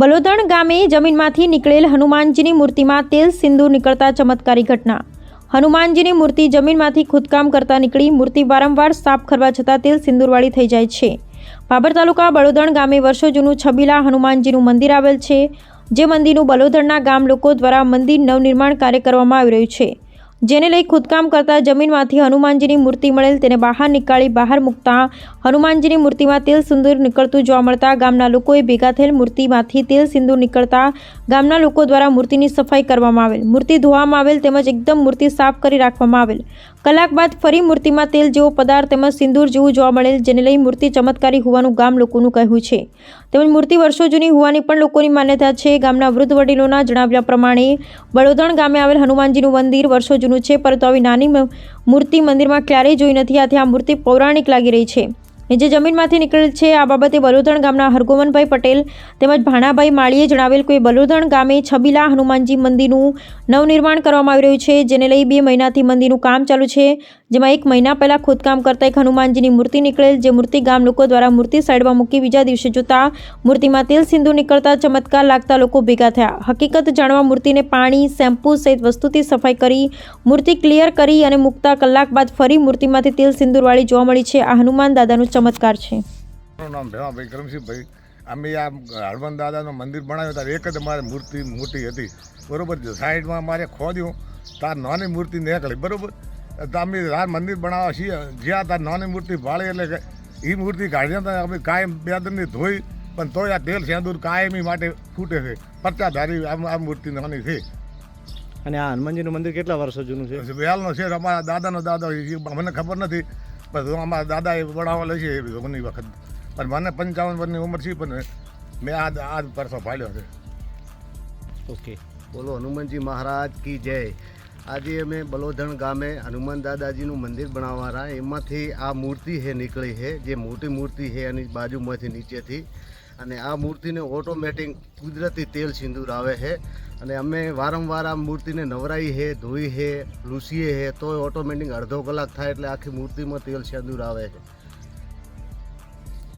બલોદણ ગામે જમીનમાંથી નીકળેલ હનુમાનજીની મૂર્તિમાં તેલ સિંદૂર નીકળતા ચમત્કારી ઘટના. હનુમાનજીની મૂર્તિ જમીનમાંથી ખોદકામ કરતા નીકળી મૂર્તિ વારંવાર સાફ કરવા છતાં તેલ સિંદૂરવાળી થઈ જાય છે. બાબર તાલુકા બળોદણ ગામે વર્ષો જૂનું છબીલા હનુમાનજીનું મંદિર આવેલ છે, જે મંદિરનું બલોદણના ગામ લોકો દ્વારા મંદિર નવનિર્માણ કાર્ય કરવામાં આવી રહ્યું છે. જેને લઈ ખોદકામ કરતા જમીનમાંથી હનુમાનજીની મૂર્તિ મળેલ તેને બહાર નીકાળી બહાર મૂકતા હનુમાનજીની મૂર્તિમાં તેલ સિંદૂર નીકળતું જોવા મળતા ગામના લોકોએ ભેગા થયેલ મૂર્તિમાંથી તેલ સિંદૂર નીકળતા ગામના લોકો દ્વારા મૂર્તિની સફાઈ કરવામાં આવેલ. મૂર્તિ ધોવામાં આવેલ તેમજ એકદમ મૂર્તિ સાફ કરી રાખવામાં આવેલ. કલાક બાદ ફરી મૂર્તિમાં તેલ જેવો પદાર્થ તેમજ સિંદૂર જેવું જોવા મળેલ જેને લઈ મૂર્તિ ચમત્કારી હોવાનું ગામ લોકોનું કહેવું છે. તેમજ મૂર્તિ વર્ષો જૂની હોવાની પણ લોકોની માન્યતા છે. ગામના વૃદ્ધ વડીલોના જણાવ્યા પ્રમાણે બળોદણ ગામે આવેલ હનુમાનજીનું મંદિર વર્ષો જૂનું છે, પરંતુ આવી નાની મૂર્તિ મંદિરમાં ક્યારેય જોઈ નથી. આથી આ મૂર્તિ પૌરાણિક લાગી રહી છે. જે જમીનમાંથી નીકળેલ છે, આ બાબતે બલુધણ ગામના હરગોવનભાઈ પટેલ તેમજ ભાણાભાઈ માળીએ જણાવેલ કે બલુધણ ગામે છબીલા હનુમાનજી મંદિરનું નવનિર્માણ કરવામાં આવી રહ્યું છે, જેને લઈ બે મહિનાથી મંદિરનું કામ ચાલુ છે. જેમાં એક મહિના પહેલાં ખોદકામ કરતા એક હનુમાનજીની મૂર્તિ નીકળેલ, જે મૂર્તિ ગામ લોકો દ્વારા મૂર્તિ સાઈડમાં મૂકી બીજા દિવસે જોતા મૂર્તિમાં તેલ સિંધુ નીકળતા ચમત્કાર લાગતા લોકો ભેગા થયા. હકીકત જાણવા મૂર્તિને પાણી, શેમ્પૂ સહિત વસ્તુથી સફાઈ કરી, મૂર્તિ ક્લિયર કરી અને મૂકતા કલાક બાદ ફરી મૂર્તિમાંથી તેલ સિંદૂરવાળી જોવા મળી છે. આ હનુમાન દાદાનું ચમત્કાર છે. મારું નામ ભેમાભાઈ કરમસિંહભાઈ. અમે આ હળવંત દાદાનું મંદિર બનાવ્યું ત્યારે એક જ મારે મૂર્તિ મોટી હતી. બરોબર સાઈડમાં મારે ખોદ્યું. તાર નાની મૂર્તિ નીકળી બરોબર? તો અમે આ મંદિર બનાવવા છીએ. જ્યાં તાર નાની મૂર્તિ ભાળે એટલે કે એ મૂર્તિ કાઢ્યા હતા અમે કાયમ બે દરની ધોઈ પણ તોય આ તેલ સેંદૂર કાયમી માટે ફૂટે છે. પચાધારી આમ આ મૂર્તિ નાની છે. અને આ હનુમાનજીનું મંદિર કેટલા વર્ષો જૂનું છે? વેલનો છે. અમારા દાદાનો દાદા મને ખબર નથી. પણ અમારા દાદાએ બનાવવા લે છે એ ઘણી વખત. પણ મને પંચાવન વર્ષની ઉંમર છે પણ મેં આ આ પરસો પાડ્યો છે. ઓકે. બોલો, હનુમાનજી મહારાજ કી જય. આજે અમે બલોધણ ગામે હનુમાન દાદાજીનું મંદિર બનાવવાના. એમાંથી આ મૂર્તિ છે નીકળી છે જે મોટી મૂર્તિ છે એની બાજુમાંથી નીચેથી. અને આ મૂર્તિને ઓટોમેટિક કુદરતી તેલ સિંદૂર આવે છે. અને અમે વારંવાર આ મૂર્તિને નવરાઈ છે, ધોઈ છે, લૂસીએ છે તો ઓટોમેટિક અડધો કલાક થાય એટલે આખી મૂર્તિમાં તેલ સિંદૂર આવે છે.